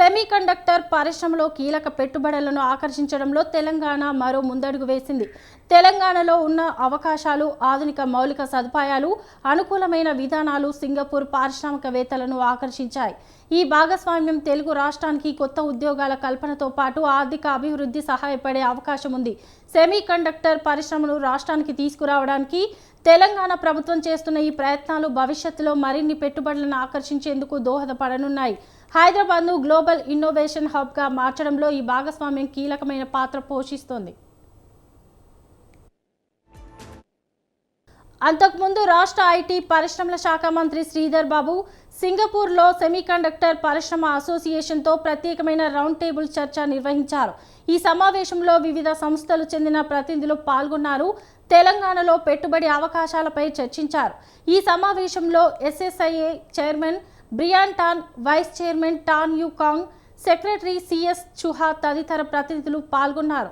Semiconductor పరిశ్రమలో కీలక పెట్టుబడులను ఆకర్షించడంలో తెలంగాణ మరో ముందడుగు వేసింది. తెలంగాణలో ఉన్న అవకాశాలు ఆధునిక మౌలిక సదుపాయాలు అనుకూలమైన విధానాలు సింగపూర్ పారిశ్రామికవేత్తలను ఆకర్షించాయి. ఈ భాగస్వామ్యం తెలుగు రాష్ట్రానికి కొత్త ఉద్యోగాల కల్పనతో పాటు ఆర్థిక అభివృద్ధి సహాయపడే అవకాశం ఉంది. సెమీ కండక్టర్ పరిశ్రమను రాష్ట్రానికి తీసుకురావడానికి తెలంగాణ ప్రభుత్వం చేస్తున్న ఈ ప్రయత్నాలు భవిష్యత్తులో మరిన్ని పెట్టుబడులను ఆకర్షించేందుకు దోహదపడనున్నాయి. హైదరాబాద్ను గ్లోబల్ ఇన్నోవేషన్ హబ్గా మార్చడంలో ఈ భాగస్వామ్యం కీలకమైన పాత్ర పోషిస్తోంది. అంతకుముందు రాష్ట్ర ఐటీ పరిశ్రమల శాఖ మంత్రి శ్రీధర్ బాబు సింగపూర్లో సెమీకండక్టర్ పరిశ్రమ అసోసియేషన్తో ప్రత్యేకమైన రౌండ్ టేబుల్ చర్చ నిర్వహించారు. ఈ సమావేశంలో వివిధ సంస్థలు చెందిన ప్రతినిధులు పాల్గొన్నారు. తెలంగాణలో పెట్టుబడి అవకాశాలపై చర్చించారు. ఈ సమావేశంలో SSIA chairman Brian Tan vice chairman Tan Yu Kang secretary CS Chua తదితర ప్రతినిధులు పాల్గొన్నారు.